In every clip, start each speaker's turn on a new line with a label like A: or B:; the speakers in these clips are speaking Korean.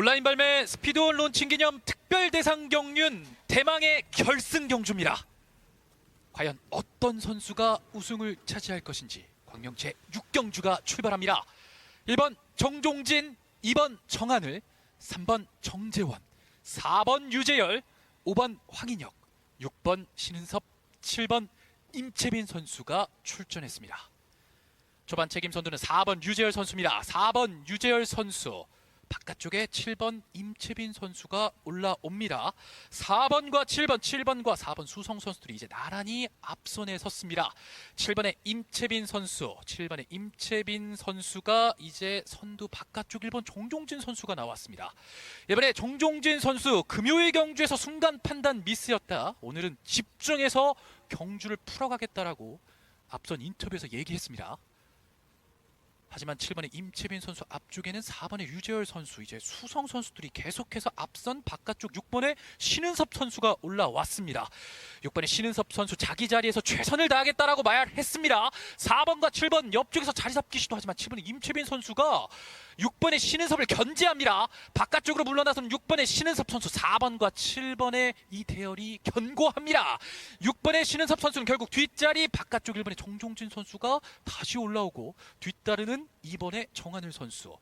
A: 온라인 발매 스피드온 론칭 기념 특별 대상 경륜 대망의 결승 경주입니다. 과연 어떤 선수가 우승을 차지할 것인지 광명제 6경주가 출발합니다. 1번 정종진, 2번 정한을, 3번 정재원, 4번 유재열, 5번 황인혁, 6번 신은섭, 7번 임채빈 선수가 출전했습니다. 초반 책임 선두는 4번 유재열 선수입니다. 4번 유재열 선수. 바깥쪽에 7번 임채빈 선수가 올라옵니다. 4번과 7번, 7번과 4번 수성 선수들이 이제 나란히 앞선에 섰습니다. 7번의 임채빈 선수, 7번의 임채빈 선수가 이제 선두 바깥쪽 1번 정종진 선수가 나왔습니다. 이번에 정종진 선수 금요일 경주에서 순간 판단 미스였다. 오늘은 집중해서 경주를 풀어가겠다라고 앞선 인터뷰에서 얘기했습니다. 하지만 7번의 임채빈 선수 앞쪽에는 4번의 유재열 선수 이제 수성 선수들이 계속해서 앞선 바깥쪽 6번의 신은섭 선수가 올라왔습니다. 6번의 신은섭 선수 자기 자리에서 최선을 다하겠다라고 말했습니다. 4번과 7번 옆쪽에서 자리 잡기 시도하지만 7번의 임채빈 선수가 6번의 신은섭을 견제합니다. 바깥쪽으로 물러나선 6번의 신은섭 선수 4번과 7번의 이 대열이 견고합니다. 6번의 신은섭 선수는 결국 뒷자리 바깥쪽 1번의 정종진 선수가 다시 올라오고 뒤따르는 2번의 정한을 선수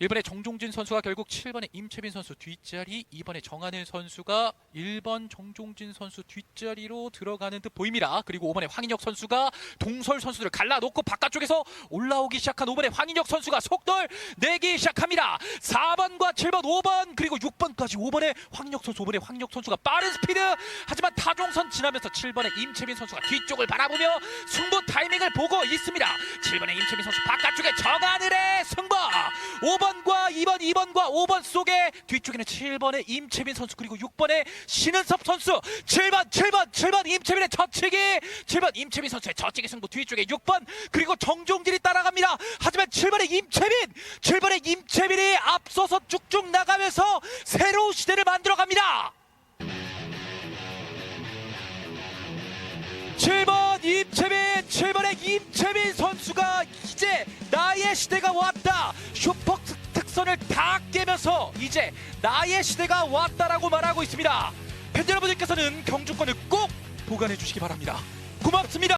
A: 1번의 정종진 선수가 결국 7번의 임채빈 선수 뒷자리 2번의 정한일 선수가 1번 정종진 선수 뒷자리로 들어가는 듯 보입니다. 그리고 5번의 황인혁 선수가 동설 선수들을 갈라놓고 바깥쪽에서 올라오기 시작한 5번의 황인혁 선수가 속돌 내기 시작합니다. 4번과 7번, 5번 그리고 6번까지 5번의 황인혁 선수, 5번의 황인혁 선수가 빠른 스피드 하지만 타종선 지나면서 7번의 임채빈 선수가 뒤쪽을 바라보며 승부 타이밍을 보고 있습니다. 7번의 임채빈 선수 바깥쪽에 정하늘의 승부 5번과 2번, 2번과 5번 속에 뒤쪽에는 7번의 임채빈 선수 그리고 6번의 신은섭 선수 7번, 7번, 7번 임채빈의 젖히기 7번 임채빈 선수의 젖히기 승부 뒤쪽에 6번 그리고 정종진이 따라갑니다. 하지만 7번의 임채빈 7번의 임채빈이 앞서서 쭉쭉 나가면서 새로운 시대를 만들어갑니다. 7번 임채빈 7번의 임채빈 시대가 왔다. 슈퍼 특- 특선을 다 깨면서 이제 나의 시대가 왔다라고 말하고 있습니다. 팬 여러분들께서는 경주권을 꼭 보관해 주시기 바랍니다. 고맙습니다